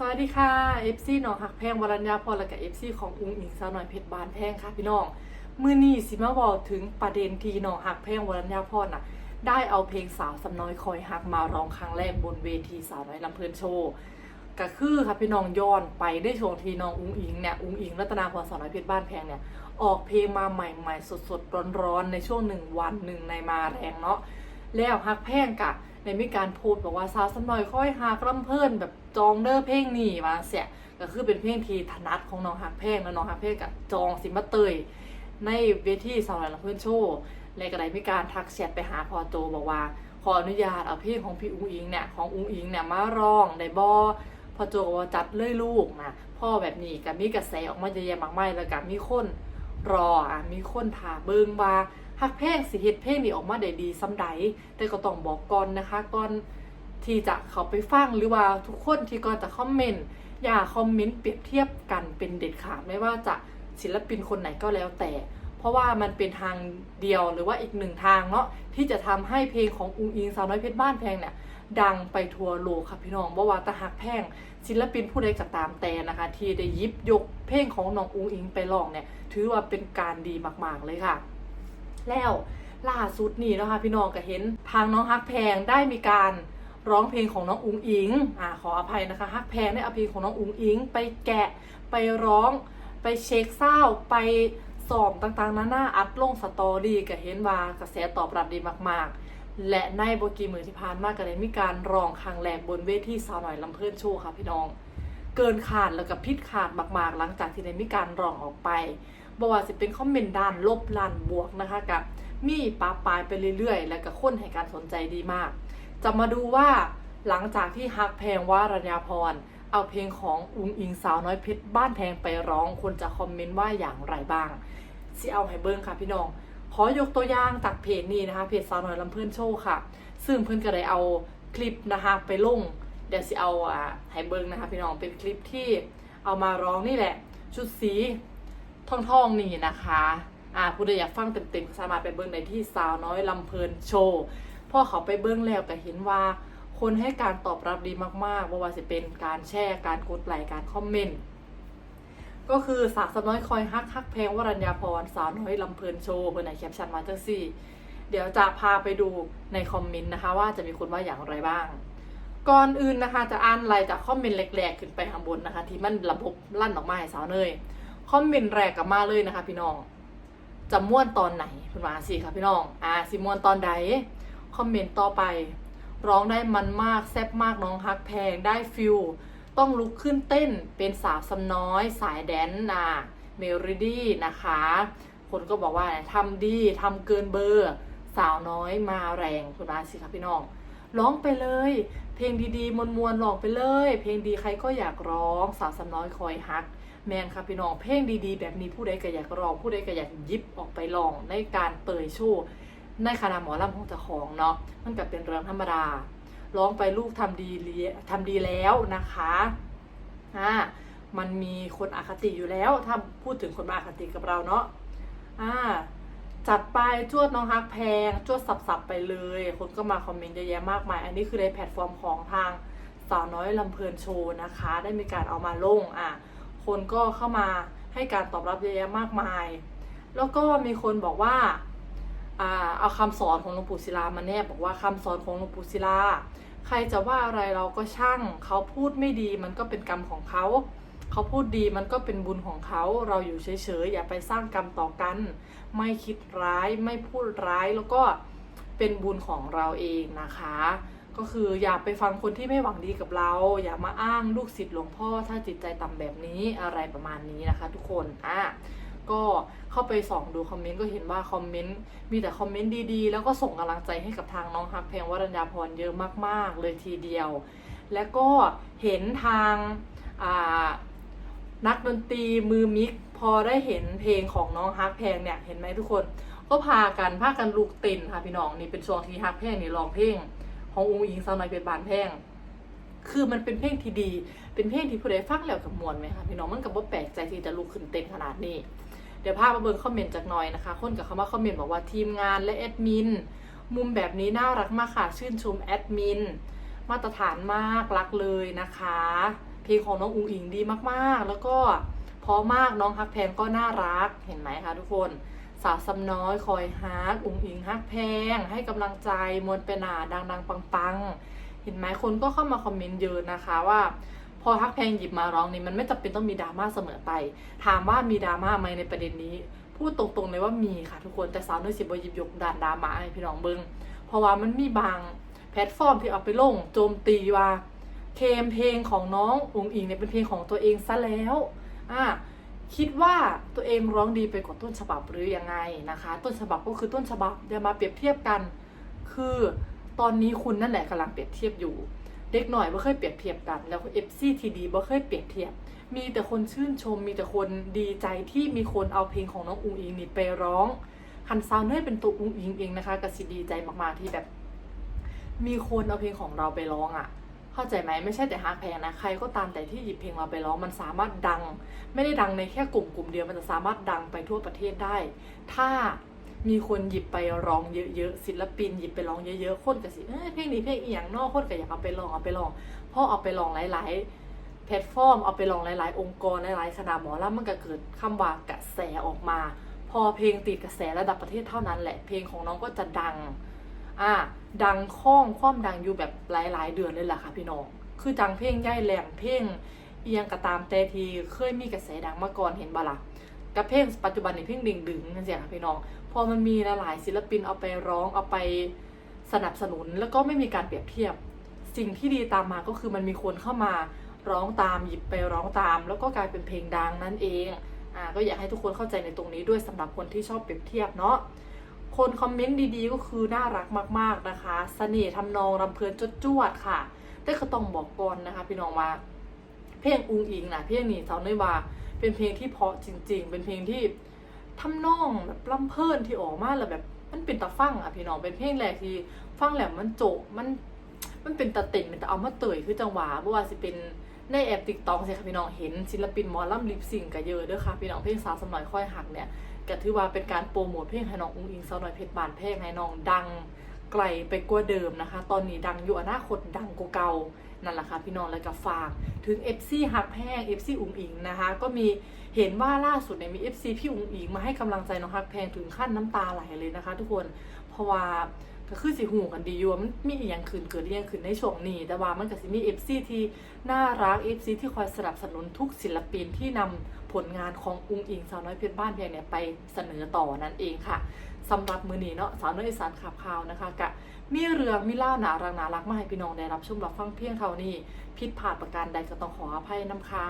สวัสดีค่ะ FC น้องหักแพงวรัญญาพรและกับ FC ของอุ้งอิงสาวหน่อยเพชรบานแพงค่ะพี่น้องมือนี้สิมาบอกถึงประเด็นที่น้องหักแพงวรัญญาพรน่ะ ได้เอาเพลงสาวสำน้อยคอยหักมาร้องครั้งแรกบนเวทีสาวน้อยลำเพลินโชว์ก็คือค่ะพี่น้องย้อนไปได้ช่วงที่น้องอุ้งอิงเนี่ยอุ้งอิงรัตนาพรสาวน้อยเพชรบ้านแพงเนี่ยออกเพลงมาใหม่ๆสดๆร้อนๆในช่วงหนึ่งวันหนึ่งในมาแรงเนาะแล้วฮักแพงกะ ในมีการพูดบอกว่าสาวสำน้อยค่อยฮักลำเพิ่นแบบจองเด้อเพลงนี่มาเสียก็คือเป็นเพลงที่ถนัดของน้องฮักแพลงแล้วน้องฮักแพลงกะจองสิมาเตยในเวทีสาวน้อยลำเพิ่นโชว์และก็ได้มีการทักแชทไปหาพอโจบอกว่าขออนุญาตเอาเพลงของพี่อุ้งอิงเนี่ยของอุ้งอิงเนี่ยมาร้องได้บ่พอโจก็ว่าจัดเลยลูกนะพ่อแบบนี้ก็มีกระแสออกมาเยอะแยะมากมายแล้วก็มีคนรออะมีคนถามเบิงว่า ฮักเพลงสิเฮ็ดเพลงนี้ออกมาได้ดีซ้ำใดแต่ก็ต้องบอกก่อนนะคะก่อนที่จะเขาไปฟังหรือว่าทุกคนที่ก่อนจะคอมเมนต์อย่าคอมเมนต์เปรียบเทียบกันเป็นเด็ดขาดไม่ว่าจะศิลปินคนไหนก็แล้วแต่ เพราะว่ามันเป็นทางเดียวหรือว่าอีกหนึ่งทางเนาะที่จะทำให้เพลงของอุงอิงสาวน้อยเพชรบ้านแพงเนี่ยดังไปทั่วโลกค่ะพี่น้องบ่ว่าแตะหักแพงศิลปินผู้ใดก็ตามแต่นะคะ ที่ได้ยิบยกเพลงของน้องอุงอิงไปร้องเนี่ยถือว่าเป็นการดีมาก ๆเลยค่ะ แล้วล่าสุดนี่นะคะพี่น้องก็เห็นทางน้องฮักแพงได้มีการร้องเพลงของน้องอุงอิงอ่าขออภัยนะคะฮักแพงได้เอาเพลงของน้องอุงอิง ไปแกะไปร้องไปเช็คเศร้าไปสอบต่างๆนานาอัดลงสตอรี่ก็เห็นว่ากระแสตอบรับดีมากๆ และในโบกีมือที่ผ่านมาก็ได้มีการร้องครั้งแรกบนเวทีสาวหน่อยลำเพื่อนโชว์ค่ะพี่น้อง เกินขาดแล้วก็พิษขาดมากๆ หลังจากที่ได้มีการร้องออกไป บอกว่าจะเป็นคอมเมนต์ด้านลบด้านบวกนะคะกับมีปาปลายไปเรื่อยๆ แล้วก็คนให้การสนใจดีมาก จะมาดูว่าหลังจากที่ฮักแพงว่ารัญญาพร เอาเพลงของอุ้งอิงสาวน้อยเพชรบ้านแพงไปร้องคนจะคอมเมนต์ว่าอย่างไรบ้างสิเอาให้เบิ้งค่ะพี่น้อง ขอยกตัวอย่างจากเพจนี้นะคะเพจสาวน้อยลำเพื่อนโชว์ค่ะ ซึ่งเพื่อนก็ได้เอาคลิปนะคะไปลงเดี๋ยวสิเอาอ่าให้เบิ้งนะคะพี่น้องเป็นคลิปที่เอามาร้องนี่แหละ ชุดสี ทองทองๆนี่นะคะอ่าผู้ใดอยากฟังเต็มๆสามารถไปเบิ้งในที่สาวน้อยลำเพลินโชว์พ่อเขาไปเบิ้งแล้วก็เห็นว่า คนให้การตอบรับดีมากๆไม่ว่าจะเป็นการแชร์การกดไลค์การคอมเมนต์ก็คือสาวสาวน้อยคอยฮักฮักแพลงวรัญญาพรสาวน้อยลำเพลินโชว์เพื่อนในแคปชั่นมาเจังสี่เดี๋ยวจะพาไปดูในคอมเมนต์นะคะ ว่าจะมีคนว่าอย่างไรบ้าง ก่อนอื่นนะคะจะอ่านไล่จากคอมเมนต์แรกๆ ขึ้นไปข้างบนนะคะ ที่มันระบบลั่นออกมาให้สาวเนย คอมเมนต์แรกกับมาเลยนะคะ พี่น้องจะม่วนตอนไหนคุณมาสิค่ะพี่น้องอ่าสิม่วนตอนใดคอมเมนต์ต่อไป ร้องได้มันมากแซ่บมากน้องฮักแพงได้ฟิลต้องลุกขึ้นเต้นเป็นสาวสำน้อย สายแดนน่ะเมโลดี้นะคะ คนก็บอกว่าทำดีทำเกินเบอร์ สาวน้อยมาแรงคุณมาสิค่ะพี่น้องร้องไปเลย เพลงดีๆ มวลๆร้องไปเลย เพลงดีใครก็อยากร้องสาวสำน้อยคอยฮัก แมนค่ะพี่น้อง เพลงดีๆ แบบนี้ผู้ใดก็อยากร้อง ผู้ใดก็อยากยิบออกไปร้องในการเตยโชว์ในคณะหมอลำของเจ้าของเนาะมันก็เป็นเรื่องธรรมดาร้องไปลูกทำดีเลียทำดีแล้วนะคะอ่ามันมีคนอคติอยู่แล้วถ้าพูดถึงคนมาอคติกับเราเนาะอ่า จัดไปจวดน้องฮักแพงจวดสับๆไปเลย คนก็มาคอมเมนต์เยอะแยะมากมาย อันนี้คือในแพลตฟอร์มของทางสาวน้อยลำเพลินโชว์นะคะ ได้มีการเอามาลงอะคนก็เข้ามาให้การตอบรับเยอะแยะมากมาย แล้วก็มีคนบอกว่าอ่าเอาคำสอนของหลวงปู่ศิลามาแนบบอกว่าคำสอนของหลวงปู่ศิลา ใครจะว่าอะไรเราก็ช่างเขาพูดไม่ดีมันก็เป็นกรรมของเขา เขาพูดดีมันก็เป็นบุญของเขาเราอยู่เฉยๆอย่าไปสร้างกรรมต่อกัน ไม่คิดร้ายไม่พูดร้ายแล้วก็เป็นบุญของเราเองนะคะ ก็คืออย่าไปฟังคนที่ไม่หวังดีกับเรา อย่ามาอ้างลูกศิษย์หลวงพ่อ ถ้าจิตใจต่ำแบบนี้อะไรประมาณนี้นะคะ ทุกคนอะก็เข้าไปส่องดูคอมเมนต์ก็เห็นว่าคอมเมนต์มีแต่คอมเมนต์ดีๆ แล้วก็ส่งกำลังใจให้กับทางน้องฮักแพลงวรัญญาพรเยอะมากๆ เลยทีเดียว แล้วก็เห็นทางอ่า ดนตรีมือมิกพอได้เห็นเพลงของน้องฮักแพงเนี่ยเห็นไหมทุกคน ก็พากันพากันลูกเต้นค่ะพี่น้องนี่เป็นช่วงที่ฮักแพงนี่ร้องเพลงขององค์อิงสาวน้อยเป็นบานแพงคือมันเป็นเพลงที่ดี เป็นเพลงที่ผู้ใดฟังแล้วกับมวลไหมคะพี่น้องมันก็บ่แปลกใจที่จะลุกขึ้นเต้นขนาดนี้ เดี๋ยวพาพมาเบิ่งคอมเมนต์จากหน่อยนะคะ คนกับคำว่าคอมเมนต์บอกว่าทีมงานและแอดมินมุมแบบนี้น่ารักมากค่ะ ชื่นชมแอดมินมาตรฐานมากรักเลยนะคะ เพลงของน้องอุ๋งอิงดีมากๆ แล้วก็เพราะมากน้องฮักแพงก็น่ารักเห็นไหมคะทุกคนสาวสำน้อยคอยฮักอุ๋งอิงฮักแพง ให้กำลังใจมวลเป็นหนาดังๆ ปังๆ เห็นไหมคนก็เข้ามาคอมเมนต์เยอะนะคะว่าพอฮักแพงหยิบมาร้องนี่มันไม่จำเป็นต้องมีดราม่าเสมอไป ถามว่ามีดราม่าไหมในประเด็นนี้ พูดตรงๆเลยว่ามีค่ะทุกคนแต่สาวน้อยสิบหยิบยกด่านดราม่าให้พี่น้องเบิงเพราะว่ามันมีบางแพลตฟอร์มที่เอาไปลงโจมตีว่า เคมเพลงของน้องอุ๋งอิงเนี่ยเป็นเพลงของตัวเองซะแล้วอ่าคิดว่าตัวเองร้องดีไปกว่าต้นฉบับหรือยังไงนะคะ ต้นฉบับก็คือต้นฉบับอย่ามาเปรียบเทียบกัน คือตอนนี้คุณนั่นแหละกำลังเปรียบเทียบอยู่ เด็กหน่อยบ่เคยเปรียบเทียบกัน แล้วเอฟซีทีดีบ่เคยเปรียบเทียบ มีแต่คนชื่นชม มีแต่คนดีใจที่มีคนเอาเพลงของน้องอุ๋งอิงนี่ไปร้องฮันซาวเนยเป็นตัวอุ๋งอิงเองนะคะกสิดีใจมากๆที่แบบ มีคนเอาเพลงของเราไปร้องอะ่ะ เข้าใจไหมไม่ใช่แต่ฮักแพงนะใครก็ตามแต่ที่หยิบเพลงเราไปร้องมันสามารถดัง ไม่ได้ดังในแค่กลุ่มกลุ่มเดียวมันจะสามารถดังไปทั่วประเทศได้ ถ้ามีคนหยิบไปร้องเยอะๆศิลปินหยิบไปร้องเยอะๆคนก็สิเอ้ยเพลงนี้เพลงอีหยังนอกคนก็อยากเอาไปลองเอาไปลองเพราะเอาไปลองหลายๆแพลตฟอร์มเอาไปลองหลาย ๆ องค์กรหลายๆคณะหมอแล้วมันก็เกิดคำว่ากระแสออกมา พอเพลงติดกระแสระดับประเทศเท่านั้นแหละเพลงของน้องก็จะดัง อ่าดังคล้องคว่ำดังอยู่แบบหลายๆ เดือนเลยแหละค่ะพี่น้อง คือจังเพลงย่ายแหลมเพลงเอียงกระตามแต่ทีเคยมีกระแสดังมาก่อนเห็นบ่ล่ะกับเพลงปัจจุบันในเพลงดึงดึงนั่นสิค่ะพี่น้อง พอมันมีหลายๆศิลปินเอาไปร้องเอาไปสนับสนุนแล้วก็ไม่มีการเปรียบเทียบ สิ่งที่ดีตามมาก็คือมันมีคนเข้ามาร้องตามหยิบไปร้องตาม แล้วก็กลายเป็นเพลงดังนั่นเองอ่าก็อยากให้ทุกคนเข้าใจในตรงนี้ด้วยสำหรับคนที่ชอบเปรียบเทียบเนาะ คนคอมเมนต์ดีๆ ก็คือน่ารักมากๆนะคะเสน่ห์ทำนองรำเพลินจดจวดๆค่ะ แต่ก็ต้องบอกก่อนนะคะ พี่น้องว่าเพลงอุงอิงนะเพลงนี้เท่าน้อยว่า เป็นเพลงที่เพราะจริง ๆ เป็นเพลงที่ทำนองแบบลำเพลินที่ออกมาแล้วแบบมันเป็นตาฟังอะพี่น้องเป็นเพลงแรกที่ฟังแล้วมันโจมันมันเป็นตาเต่งเป็นตาเอามาเตยคือจังหวะบ่ว่าสิเป็น ในแอปติ๊กต็อกสิค่ะพี่น้องเห็นศิลปินหมอลำลิปซิงก์ก็เยอะเด้อค่ะพี่น้องเพลงสาวสำหน่อยค่อยหักเนี่ยก็ถือว่าเป็นการโปรโมทเพลงให้น้องอุ้งอิงสาวหน่อยเพชรบานเพลงให้น้องดังไกลไปกว่าเดิมนะคะ ตอนนี้ดังอยู่อนาคตดังกว่าเก่านั่นแหละค่ะพี่น้องแล้วก็ฝาก ถึง FC หักแพง FC อุ๋งอิงนะคะ ก็มีเห็นว่าล่าสุดเนี่ยมี FC พี่อุ๋งอิงมาให้กำลังใจน้องฮักแพงถึงขั้นน้ำตาไหลเลยนะคะ ทุกคนเพราะว่า ก็คือสิหูกันดีอยู่ว่ามันมีอหย่างขืนเกิดอหย่างขืนในช่วงนี้ แต่ว่ามันก็สิมี FC ที่น่ารัก FC ที่คอยสนับสนุนทุกศิลปินที่นำผลงานของอุ๋งอิงสาวน้อยเพชรบ้านแพงเนี่ยไปเสนอต่อนั่นเองค่ะสำหรับมือนี้เนาะสาวน้อยอีสานขับข่าวนะคะกะมีเรื่องมีเล่าหนารังหนารักมาให้พี่น้องได้รับชมรับฟังเพียงเท่านี้ ผิดพลาดประการใดก็ต้องขออภัยน้ำค่ะ